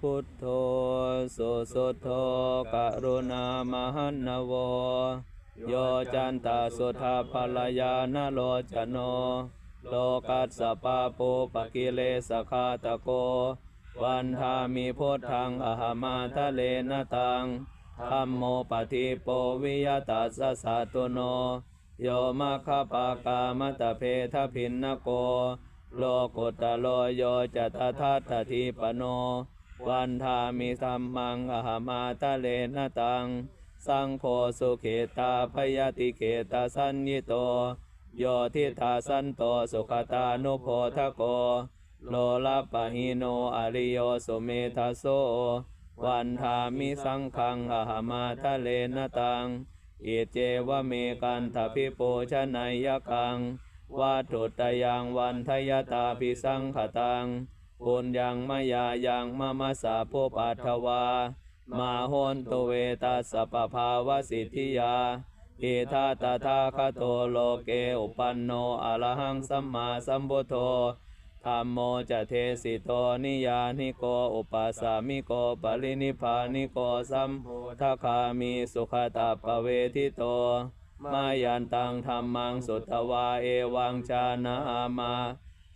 พุทโธสุสุโธกรุณามหันนโวโยจันตาสุธาภลยานโลจโน โลกัสสปาปูปะกิเลสคาตโก วันทามิพุทธังอหมาทะเลนตังธัมโมปฏิโปวิยตัสสะสะตุโน โยมะคปากามตะเพทพินนโก โลกุตะโลโยจัตทัตถะทีปโน วันทามิสัมมังอหมาทะเลนตัง สังโฆสุเขตาพยติเขตาสัญญิโต โยทิทาสันโตสุขตานุโพทโก โลลปะหิโนอริโยสุเมทาโส วันทามิสังขังอหมาทะเลนตังอิเจวะเมกันทพิโปชนัยยกังวัตถุตยังวันทยตาปิสังขตัง ปุญญังมยายังมะมะสาภุปัทถวา มาโหนตุเวตัสปภาวสิทธิยาอิทาตถาคโตโลเกอุปันโนอะระหังสัมมาสัมพุทโธธัมโมจะเทสิโตนิยานิโกอุปัสสามิโกปรินิพานิโกสัมพุทธคามีสุขตาปเวทิโตมายันตังธรรมังสุตวาเอวังชานามา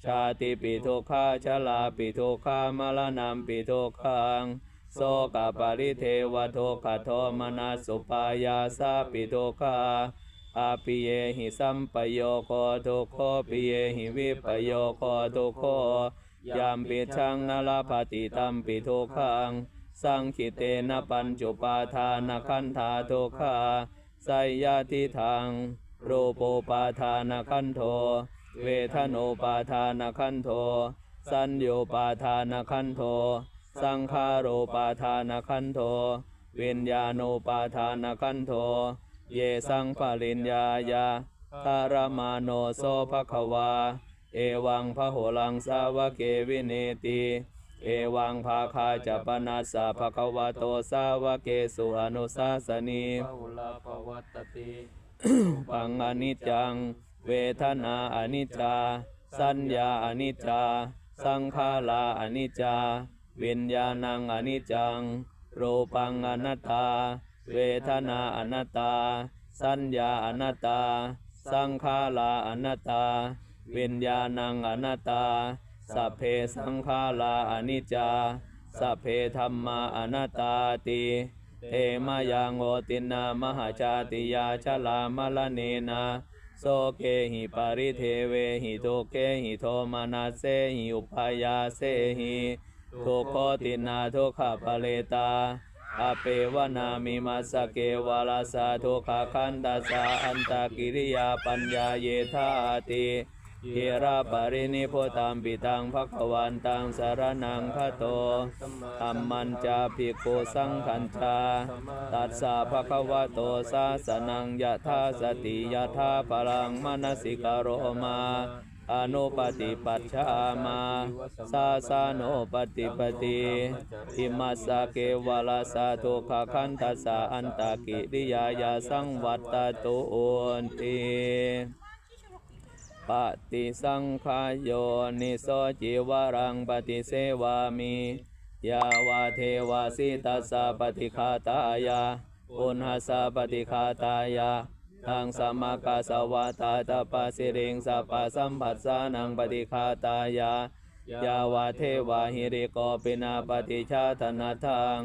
ชาติปิทุกขาชลาปิทุกขามรณะปิทุกขังโสกปริเทวทุกขโทมนัสสุปายาสาปิทุกขาอาปิเยหิสัมปโยโคทุกโคปิเยหิวิปโยโคทุกโคยามปิชังนลาภติตัมปิทุกขังสังคิเตนะปัญจุปาทานขันธาทุกขาไสยาติทังรูปปาทานขันโท เวทโนปาทานขันโท สัญโยปาทานขันโท สังขารโรปาทานขันโท วิญญาณโนปาทานขันโท เยสังปริญญายาคารมาโนโสภควา เอวังพระโหลังสาวกเกวิเนติ เอวังภาคาจะปนัสสะภควาโตสาวกเกสุอนุสาสนีปะหุลาปวัตติปังอนิจจัง เวทนาอนิจจา สัญญาอนิจจา สังขาราอนิจจา วิญญาณังอนิจจัง รูปังอนัตตา เวทนาอนัตตา สัญญาอนัตตา สังขาราอนัตตา วิญญาณังอนัตตา สัพเพสังขาราอนิจจา สัพเพธรรมาอนัตตาติเทมายังโอตินามหาชาติยาชลามลเนนา โสเกหิปริเทเวหิโทเกหิโทมานาเซหิอุปายาเซหิทุกขตินาทุกขปะเลตาอเปวนามิมาสเกวาลาสาทุกขคันตาสาอันตากิริยาปัญญาเยธาติ เยราปรินิโพตัมปิตังภควันตังสารนังคโตธรรมันจาภิกขุสังขัญจาตัสสะภะควโตสาสนังยะธาสติยะธาพลังมนสิกโรมาอนุปฏิปัชามาสาสาโนปฏิปติอิมัสสะเกวลาสาทุขคันทัสสะอันตากิริยายาสังวัตตตุอุนติ ปฏิสังขายโยนิโสจิวรังปฏิเสวามิยาวาเทวาสิตัสสะปฏิคาตายาปุณหสะปฏิคาตายาทังสมมากาสวาตาตปาสิริงสัพพะสัมผัสสานังปฏิคาตายายาวาเทวาหิริโกปินาปฏิชาธนาทัง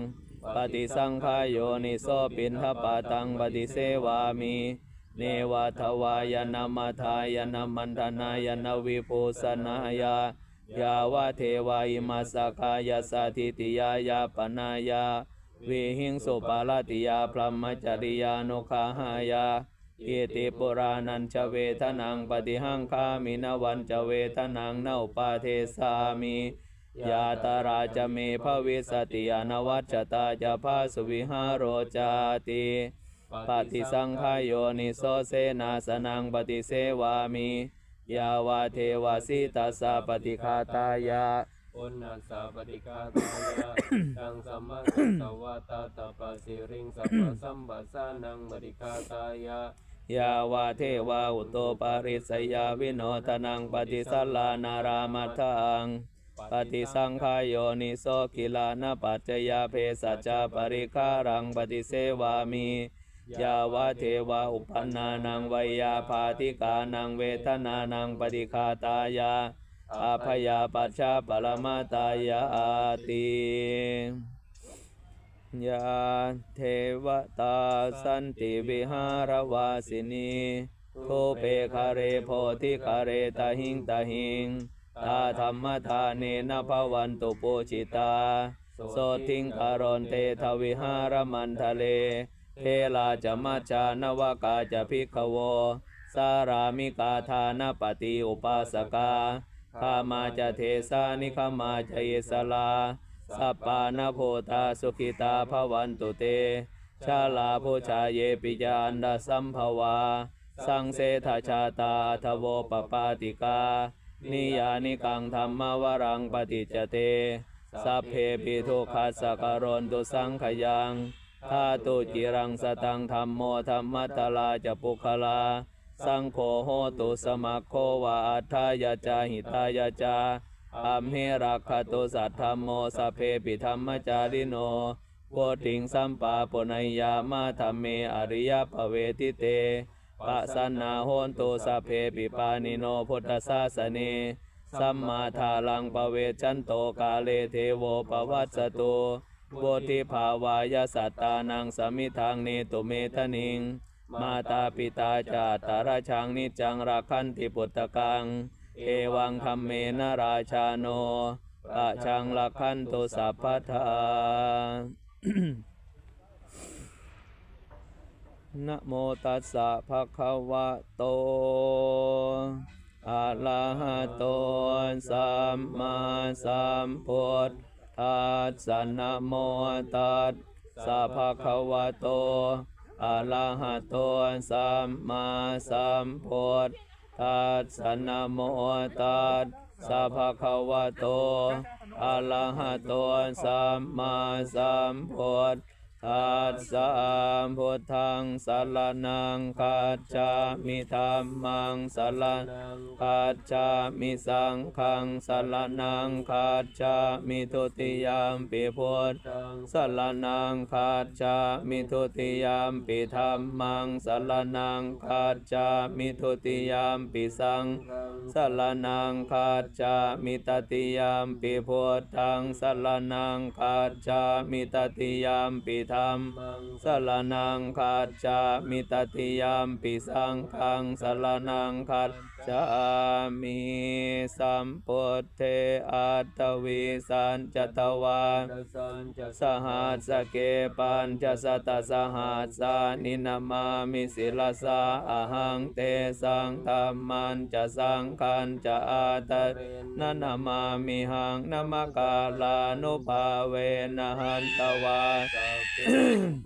ปฏิสังขายโยนิโสปินทปาตังปฏิเสวามิ เนวาทวายนามาทายนามันธนายนาวิภูสนายายาวะเทวาอิมาสกายาสาธิติยายาปนายาวิหิงสุปาลติยาพรหมจริยานุคาหายาอิติปุรานันชเวทนังปฏิหังคามินวันจเวทนังนอุปาเทสามิยาตาราจเมภวิสติอนวัชตาจะพาสวิหารโรจาติ ปฏิสังขายโยนิโสเสนาสนังปฏิเสวามิยาวาเทวาสิตัสสะปฏิคาตายาปุณณสาปฏิคาตายาทังสัมมากัสสวาตาตปาสิริงสัพพะสัมปัสสานังปฏิคาตายายาวาเทวาอุตโตปาริสยาวิโนทนังปฏิสัลลานารามัทังปฏิสังขายโยนิโสกิลานะปัจจยาเพสัจจาปริคารังปฏิเสวามิ ยาวะเทวาอุปนานังวิยาภาธิกานังเวทนานังปฏิคาตายาอาพยาปัชชาปรมาตายาติยาเทวตาสันติวิหารวาสินีทุเปคาเรโพธิคาเรตาหิงตาหิงตาธรรมทานเนนภวันตุปุจิตา โสทิงคารนเตทวิหารมันทะเล เทลาจะมัจจานวากาจะพิกขโว สารามิกาทานปฏิอุปาสกาขามาจะเทสานิขามาจะเยสลาสัปปานโพตาสุขิตาภวันตุเต ชาลาภูชาเยปิจาอันดาสัมภวา สังเสทชาตาทโวปปาติกา นิยานิกังธรรมวรังปฏิจเต สัพเพปิทุขัสสะการนตุสังขยัง ทาตุจิรังสตังธรรมโมธรรมัตตลาจะปุคลา สังโฆโหตุสมัคโควาอัฏายาจาหิตายาจาอัมเหรักขตุสัทธมโมสัพเพปิธรรมจาริโนโพธิงสัมปาปุณยยามาธรรมเมอริยภเวทิเตปะสันนาโหนตุสัพเพปิปานิโนพุทธศาสเนสัมมาทาลังปเวชันโตกาเลเทโวปวัสสตุ โบธิภาวายสัตตานังสมิทางเนตุเมทนิง มาตาปิตาจาตาราชังนิจังราคันติปุตตะกัง เอวังคัมเมนะราชาโนราชังราคันตุสัพพทานะโมตัสสะภะคะวะโตอะระหะโตสัมมาสัมพุทธ อาสนโมตัสสะภะคะวะโตอะระหะโตสัมมาสัมพุทธัสสะนะโมตัสสะภะคะวะโตอะระหะโตสัมมาสัมพุทธ สสะพุทธังสรนังคัจฉามิธัมมังสรนังคัจฉามิสังฆังสรนังคัจฉามิทุติยามปิพุทธังสรนังคัจฉามิทุติยามปิธัมมังสรนังคัจฉามิทุติยามปิสังฆังสรนังคัจฉามิตติยามปิพุทธังสรนังคัจฉามิตติยามปิธรรมังสรนังคัจามิตติยามปิสังฆังสรนังคั จฉามิสัมพุทเทอัตตวิสันจตวาสหัสสเกปัญจสตสหัสสานินามามิศิลสาอหังเตสังธรรมันจะสังคันจะอาตะนันามามิหังนมกาลานุภาเวนะหันตวา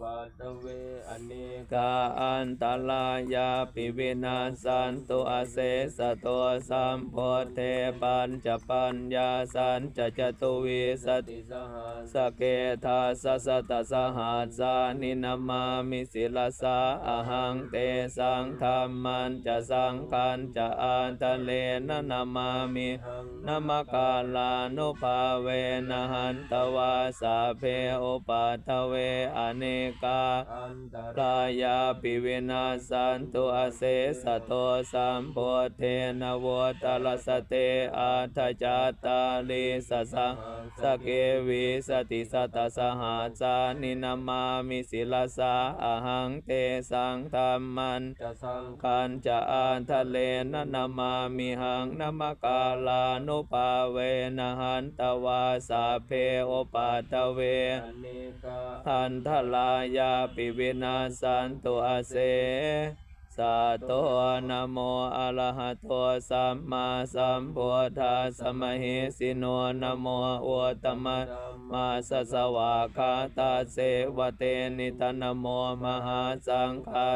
ปัตเวอเนกกาอันตลายาปิวินาสันตุอาเสสะตัวสัมโพเทปัญจปัญญาสันจะจตุวิสติติสหัสสเกทาสสะตสหัสสานินามามิศิลสาอหังเตสังธรรมันจะสังคันจะอันตะเลนะนามามิหังนมกาลานุภาเวนะหันตวาสาเพอุปัทเวอเนกาอันตรายาปิวินาสันตุอาเสสะโตสัมโพเทนโวตลสเตอาทจาตาลิสสังสเกวิสติสตสหัสสานินามามิศิลสาอหังเตสังธรรมันจะสังคันจะอันทะเลนะนามามิหังนมกาลานุภาเวนะหันตวาสาเพโอปัตเวอเนกาทันทลายาปิวินาสันตุอาเส สาโตนะโมอะระหะโตสัมมาสัมพุทธัสสะมะเหสิโนนะโมอุตตมะมาสสวาคาตาเสวะเตนิตนะโมมหาสังฆา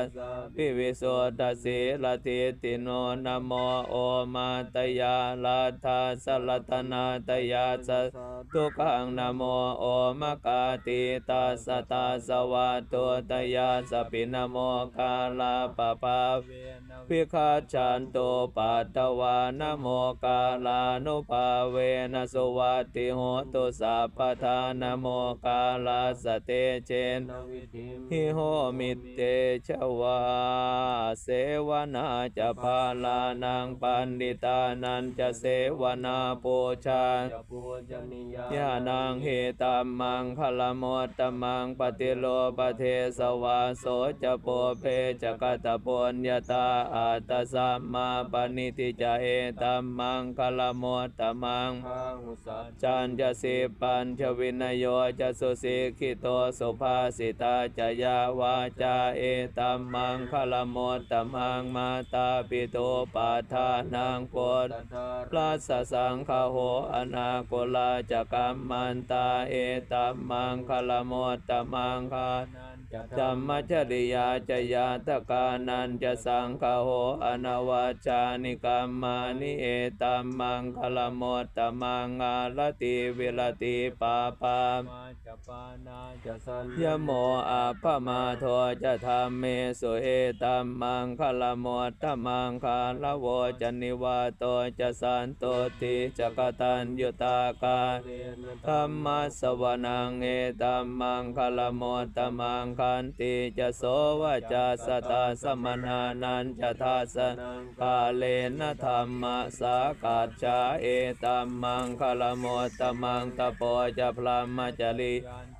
ปิวิสุทธสีลติติโนนะโมโอมาตยาลัทธาสลัตนาตยาสทุขังนะโมโอมกาติตาสตาสวะตุตยาสปินะโมกาลาปะปาาเวนะพิคาจันโตปัตตวานโมกาลานุภาเวนะสวัติโหตุสัพพทานโมกาลาสเตเจนหิโหมิตเตชวาเสวนาจะพาลานังปันดิตานันจะเสวนาปูชายาญาณังเหตัมมังคลโมตตมังปฏิโลปเทสวาโสจะโปเพจะกตปุญญาตาอัตสัมมาปณิติจเอตัมมังคลโมตตมังจันจะสิปัญชวินโยจะสุสิกิโตสุภาสิตาจยาวาจาเอตัมมังคลโมตตมังมาตาปิโตปาทานังโพธตัทธาพรสสังฆโหอนาโกลาจะกัมมันตาเอตัมมังคลโมตตมังคานัน ธรรมจริยาจยาตกานันจะสังฆโหอนาวาจานิกรรมานิเอตัมมังคลโมตตมังอาลติวิลติปาปามยโมอาภมาโทจะธรรมเมสุเอตัมมังคลโมตตมังคาลโวจะนิวาโตจะสันโตติจะกตัญยุตาการนธรรมสวนังเอตัมมังคลโมตตมังคันติจะโสวาจะสตาสมนานันจะทาสสะกาเลนะธรรมะสากัจจาเอตัมมังคลโมตตมังตะโปจะพรามจริ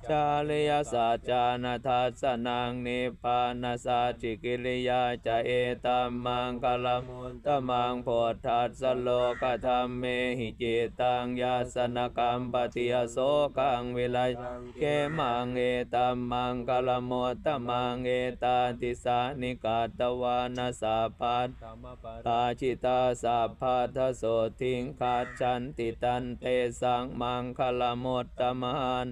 ชาลิยสัจจานาทัสนังนิพพานาสัจิกิริยาจะเอตัมมังคลมุตตมังโพธัสสโลกธรรมเมหิจิตังยาสนกรรมปฏิยโสกังวิไลเกมังเอตัมมังคลมุตตมังเอตาติสานิกาตวานาสาพัสธรรมปตาชิตาสัพพัทโสทิงขาชันติตันเตสังมังคลมดตมาน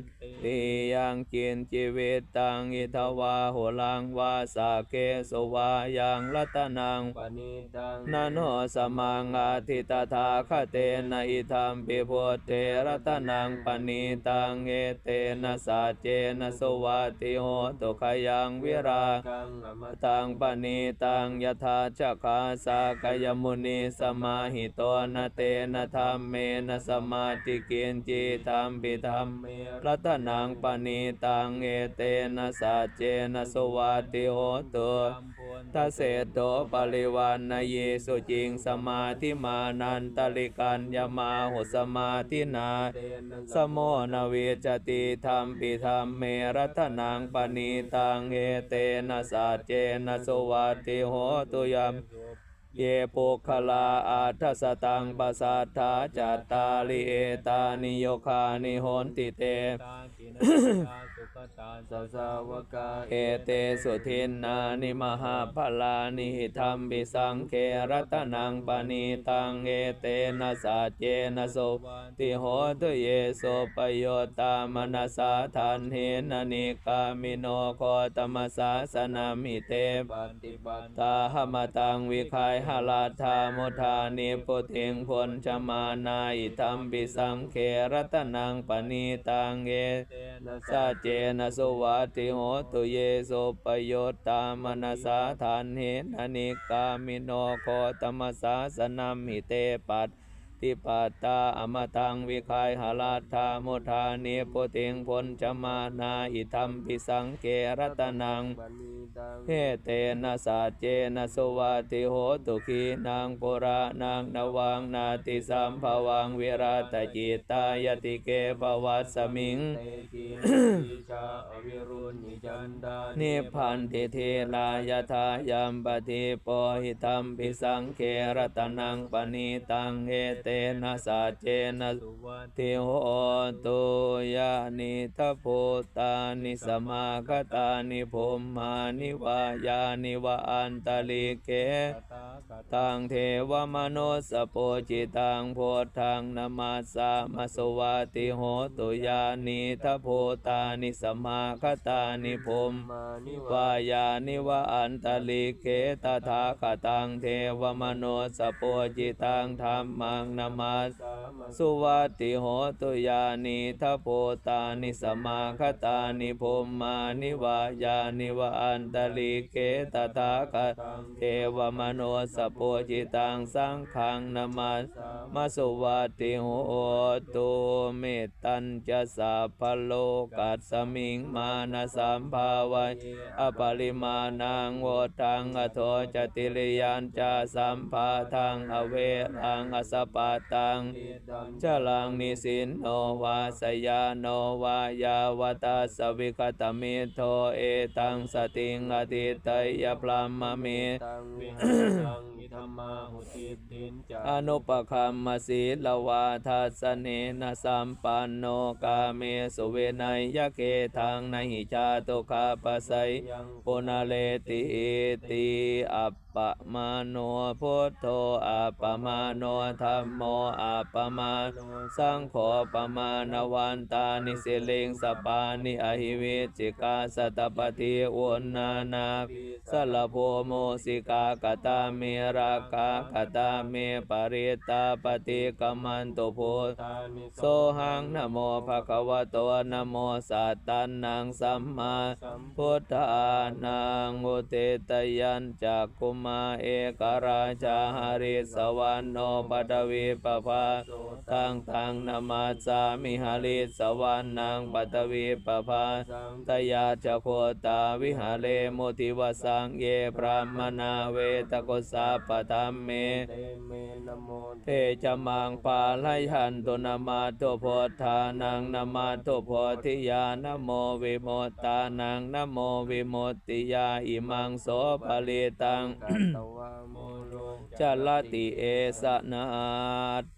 ติยังกินชีวิตตังอิทวาโหลังวาสาเกสวายังรัตนังปณิตังนันโหสมังอาทิตถาคเตนะอิทัมปิโพเทรัตนังปณิตังเอเตนะสาเจนะสวัติโหตุขยังวิรากังอมตตังปณิตังยถาจักขาสากยมุนีสมาหิโตนะเตนะธรรมเมนะสมาติเกณจิธรรมปิธรรมเมรัตนังปณิตังเอเตนะสัจเจนะสวัติโหตุธรรมพุนทเสโตปริวันนเยสุจิงสมาธิมานันตลิกันยมาหุสมาธินาสมโมนเวจติธรรมปิธรรมเมรัตนังปณิตังเอเตนะสัจเจนะสวัติโหตุยม เยปุคลาอาทัสตังปัสสัทธาจัตตาลิเอตานิโยคานิโหนติเตตากินตสุขตาสสาวกาเอเตสุทินนานิมหาพลานิธรรมบิสังเครัตนังปณิตังเอเตนะสัจเจนะสุติโหตุเยโสปโยตามนัสสาทันเหนนิกามิโนโคตมสสาสนามิเตปฏิบัตตาหมตังวิคายหลาธามุธานิพุทธิงพลชมานาอิธรรมปิสังเครัตนังปณีตังเอเตนะสาเจนะสุวัติโหตุเยโสปโยตามนัสสาทานเหนนิกามิโนโคตมสสาสนามิเตปัต ติปัตตาอมตังวิคายหลาธามุทานิพุทธิงพลชมานาอิธรรมปิสังเครัตนังปณิตังเฮเตนะสัจเจนะสุวัติโหตุขีนางปุระนางนวังนาติสัมภวังวิราตจิตตายติเกภวัสมิงเตกินทิชาอวิรุณหิจันดานิพพันติเทลายทายัมปติโปหิตัมปิสังเครตนังปณิตังเอเตนะสัจเจนะสุวัตติโหตุยานิทัพโพตานิสมาคตานิภมมานิวายานิวะอันตลิเกตังเทวมโนสโปจิตังโพธังนมาสามาสวาติโหตุยานิทัพโพตานิสมาคตานิภมมานิวายานิวะอันตลิเกตถาคตังเทวมโนสโปจิตังธรรมังนามาสสามาสุวัติโหตุยานิทัพโพตานิสมาคตานิภมมานิวายานิวอันตลิเกตถาคตเทวมโนสปโปจิตังสังขังนามัสมาสุวัติโหตุเมตัญจะสัพโลกัสมิงมานะสัมภาวัยอปริมาณังโวตังอโทจติริยันจะสัมภาทังอเวรังอสปาตังจลังนิสินโนวาสยาโนวายาวตาสวิคตมิโทเอตังสติงอติเตยพรามเม อิธรรมาหุติตินจาอนุปคัมมสีลวาทัสเนนะสัมปันโนกาเมสุเวนัยยะเกทังในหิจาตุคาปสัยปุณเลติติอัปปมาโนพุทโธอัปปมาโนธัมโมอัปปมาโนสังโฆปะมาณวันตานิสิเลงสปานิอหิวิจิกาสตปฏิอุณนานาสลโพโมสิกากตาเมรากากตาเมปริตาปฏิกมันตุโพตานิโสหังนโมภะคะวะโตนโมสัตตันนังสัมมาพุทธานังอุเตตยันจักกุมาเอกราชาหริสวรรณโนปัตวีปภาตังตังนามาสามิหาริสวรรณังปัตวีปภาสังตยาจโคตาวิหาเลโมทิวสังเยพรามนาเวตโกสาปตัมเม เตเมนะโมเทจะมังปาลายันตุนามาตุโพธานังนามาตุโพธิยานโมวิโมตตานังนโมวิโมตติยาอิมังโสภลิตัง กัตตวาลจลติเอสนา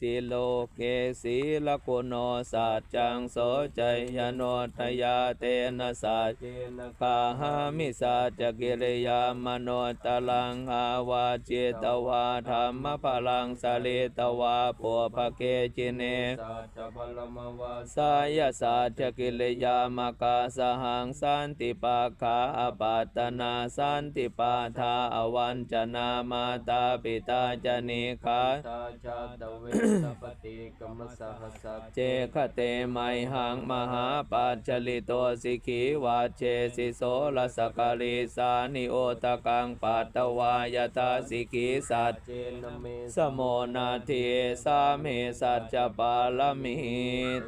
ติโลเกสีลกุโนสัจจังโสใจยโนทยาเตนะสัจเจนะกาหามิสัจกิริยามโนตลังอาวาเจตวาธรรมพลังสลิตวาปุภเกจิเนสัจจะพลมวายสัจกิริยามกาสหังสันติปาคาอปัตตนาสันติปาทาอวันจนามาตาปิตาจนิคาตาชาตเวสปฏิกรรมสหัสสะเจคเตไมหังมหาปัจจลิโตสิขีวาเชสิโสลสกาลิสานิโอตกังปัตตวายตาสิขีสัจเจนะเมสมโมนาทิสาเมสัจจปาลมิ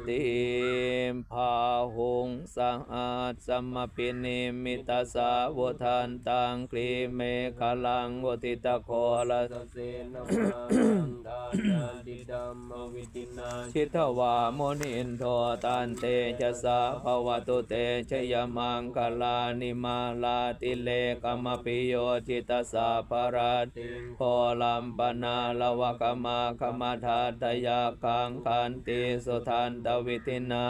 ติมพาหุงสหัสสมปินิมิตาสาวุทันตังกรีเมฆลังวุติตะโคลตเสนมังทานาดิดัมมวิตินาชิตวามุนินโทตันเตจะสาภวตุเตชยมังคลานิมาลาติเลกมปิโยจิตสาภราติโพลัมปนาลวกมาคมาทาตยาคังคันติสุทันตวิตินา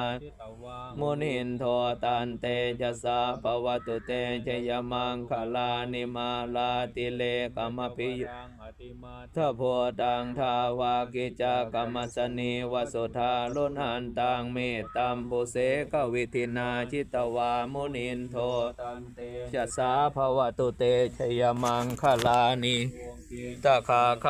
มุนินโทตันเตจะสาภวตุเตชยมังคลานิมาลาติเลกมปิโย ทะโพตังทาวากิจกรรมสนีวสุธาลุนันตังเมตตัมปุเสกวิธินาจิตวามุนินโทตันเตจะสาภวตุเตชยมังคลานิตะคา